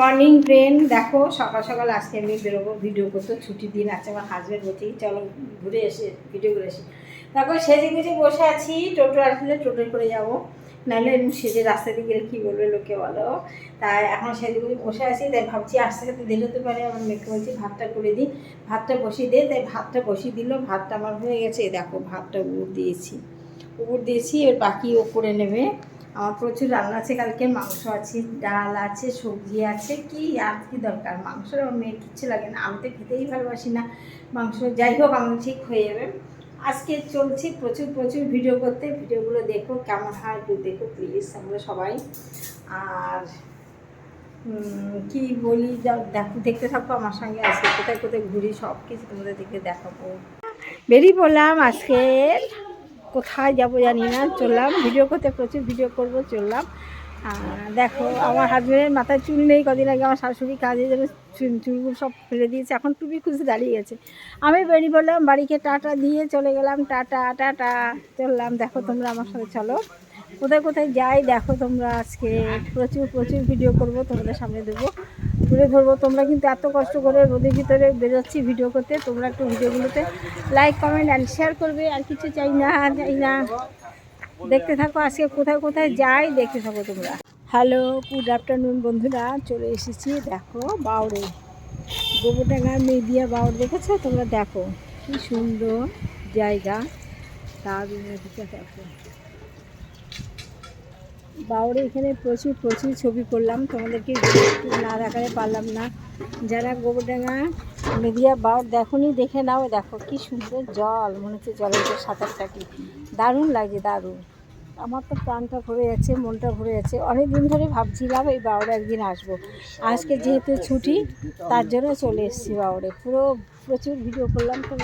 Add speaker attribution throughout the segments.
Speaker 1: Morning friend দেখো, সকাল সকাল আজকে আমি বেরোবো ভিডিও করতে ছুটির দিন আছে আমার হাজব্যান্ড বলছি চলো ঘুরে এসে ভিডিও করে এসে তারপর সেজে গুজে বসে আছি, টোটো আসলে টোটোয় করে যাব। নাহলে সেজে রাস্তা দিয়ে গেলে কী বলবে লোকে বলো? তাই এখন সেজে গুজে বসে আছি, তাই ভাবছি আস্তে আস্তে দেরি হতে পারে, আমার মেয়েকে বলছি ভাতটা করে দিই। ভাতটা বসিয়ে দে, তাই ভাতটা বসিয়ে দিল, ভাতটা আমার হয়ে গেছে দেখো, ভাতটা উপর দিয়েছি। উপর দিয়েছি এর বাকি ও করে নেবে। আমার প্রচুর রান্না আছে, কালকে মাংস আছে, ডাল আছে, সবজি আছে, কি আর কি দরকার? মাংস আমার মেয়ের কিচ্ছু লাগে না, আমি তো খেতেই ভালোবাসি না। মাংস যাই হোক, আমার ঠিক হয়ে যাবে। আজকে চলছি প্রচুর প্রচুর ভিডিও করতে। ভিডিওগুলো দেখো, কেমন হয় একটু দেখো প্লিজ আমরা সবাই। আর কি বলি দেখো, দেখতে থাকো আমার সঙ্গে, আজকে কোথায় কোথায় ঘুরি সব কিছু তোমাদের দেখে দেখাবো। বেরিয়ে পড়লাম আজকে কোথায় যাব জানি না, চললাম। ভিডিও করতে প্রচুর ভিডিও করব, চললাম। দেখো, আমার হাজব্যান্ডের মাথায় চুল নেই, কদিন আগে আমার শাশুড়ি কাজে যেন চুল চুলগুলো সব ফেলে দিয়েছে। এখন টুপি খুঁজে দাঁড়িয়ে গেছে। আমি বেরিয়ে পড়লাম, বাড়িকে টাটা দিয়ে চলে গেলাম। Tata tata. চললাম, দেখো তোমরা আমার সাথে, চলো। কোথায় কোথায় যাই, দেখো তোমরা আজকে প্রচুর প্রচুর ভিডিও করব, তোমাদের সামনে দেবো। তুলে ধরবো। তোমরা কিন্তু এত কষ্ট করে রোদের ভিতরে বেরোচ্ছি ভিডিও করতে। তোমরা একটু ভিডিওগুলোতে লাইক কমেন্ট অ্যান্ড শেয়ার করবে। আর কিছু চাই না চাই না। দেখতে থাকো, আজকে কোথায় কোথায় যাই, দেখতে থাকো তোমরা। হ্যালো গুড আফটারনুন বন্ধুরা, চলে এসেছি। দেখো বাউরে গোবরডাঙ্গা মেদিয়া বাউর দেখেছ? তোমরা দেখো, কি সুন্দর জায়গা। তার দেখো। বাউরে এখানে প্রচুর প্রচুর ছবি করলাম। তোমাদেরকে না দেখাতে পারলাম না, যারা গোবরডাঙ্গা মেদিয়া বাউর দেখোনি, দেখে নাও। দেখো কি সুন্দর জল, মনে হচ্ছে জলের যে সাঁতার কাটি। দারুণ লাগে, দারুণ। আমার তো প্রাণটা ভরে যাচ্ছে, মনটা ভরে যাচ্ছে। অনেক দিন ধরে ভাবছিলাম এই বাউরে একদিন আসব। আজকে যেহেতু ছুটি, তার জন্য চলে এসেছি বাউরে পুরো, প্রচুর ভিডিও করলাম। দেখো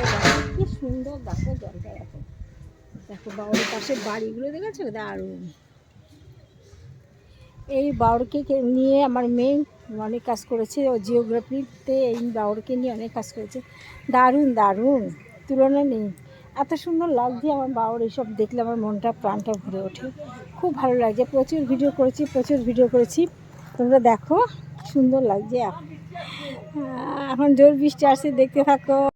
Speaker 1: কি সুন্দর, দেখো জলটা, দেখো। দেখো বাউরের পাশে বাড়িগুলো, দেখেছ? দারুণ। এই বাউরকে নিয়ে আমার মেয়ে অনেক কাজ করেছে। ও জিওগ্রাফিতে এই বাউরকে নিয়ে অনেক কাজ করেছে। দারুণ দারুণ। তুলনা নেই। এত সুন্দর লাগছে আমার বাউর, এইসব দেখলে আমার মনটা, প্রাণটা ভরে ওঠে। খুব ভালো লাগছে। প্রচুর ভিডিও করেছি, প্রচুর ভিডিও করেছি। তোমরা দেখো সুন্দর লাগছে। এখন জোর বৃষ্টি আসছে, দেখতে থাকো।